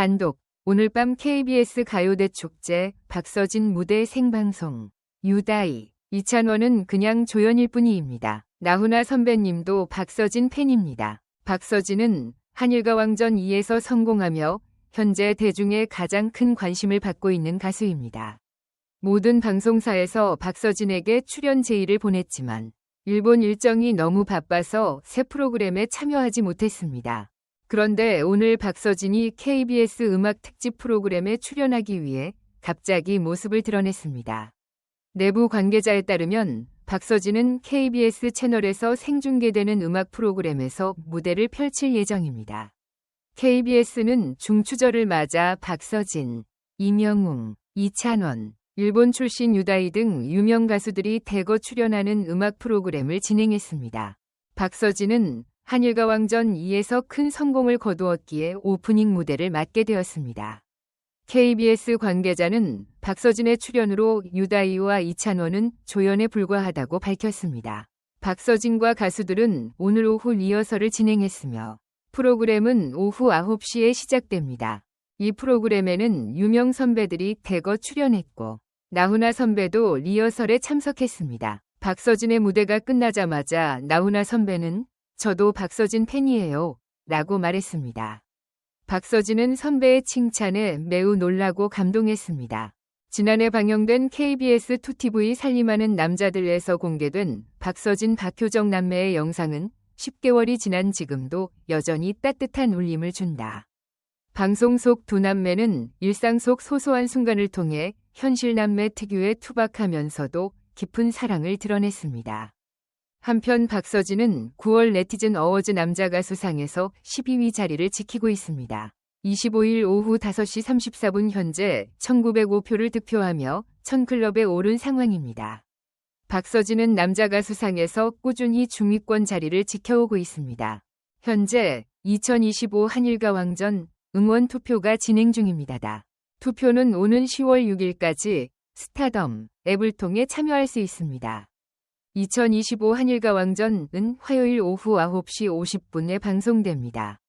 단독 오늘 밤 KBS 가요대 축제 박서진 무대 생방송 유다이 이찬원은 그냥 조연일 뿐이입니다. 나훈아 선배님도 박서진 팬입니다. 박서진은 한일과 왕전 2에서 성공하며 현재 대중의 가장 큰 관심을 받고 있는 가수입니다. 모든 방송사에서 박서진에게 출연 제의를 보냈지만 일본 일정이 너무 바빠서 새 프로그램에 참여하지 못했습니다. 그런데 오늘 박서진이 KBS 음악 특집 프로그램에 출연하기 위해 갑자기 모습을 드러냈습니다. 내부 관계자에 따르면 박서진은 KBS 채널에서 생중계되는 음악 프로그램에서 무대를 펼칠 예정입니다. KBS는 중추절을 맞아 박서진, 이명웅, 이찬원, 일본 출신 유다이 등 유명 가수들이 대거 출연하는 음악 프로그램을 진행했습니다. 박서진은 한일과 왕전 2에서 큰 성공을 거두었기에 오프닝 무대를 맡게 되었습니다. KBS 관계자는 박서진의 출연으로 유다이와 이찬원은 조연에 불과하다고 밝혔습니다. 박서진과 가수들은 오늘 오후 리허설을 진행했으며 프로그램은 오후 9시에 시작됩니다. 이 프로그램에는 유명 선배들이 대거 출연했고 나훈아 선배도 리허설에 참석했습니다. 박서진의 무대가 끝나자마자 나훈아 선배는 저도 박서진 팬이에요. 라고 말했습니다. 박서진은 선배의 칭찬에 매우 놀라고 감동했습니다. 지난해 방영된 KBS 2TV 살림하는 남자들에서 공개된 박서진 박효정 남매의 영상은 10개월이 지난 지금도 여전히 따뜻한 울림을 준다. 방송 속 두 남매는 일상 속 소소한 순간을 통해 현실 남매 특유의 투박하면서도 깊은 사랑을 드러냈습니다. 한편 박서진은 9월 네티즌 어워즈 남자 가수상에서 12위 자리를 지키고 있습니다. 25일 오후 5시 34분 현재 1905표를 득표하며 1000클럽에 오른 상황입니다. 박서진은 남자 가수상에서 꾸준히 중위권 자리를 지켜오고 있습니다. 현재 2025 한일가 왕전 응원 투표가 진행 중입니다. 투표는 오는 10월 6일까지 스타덤 앱을 통해 참여할 수 있습니다. 2025 한일가 왕전은 화요일 오후 9시 50분에 방송됩니다.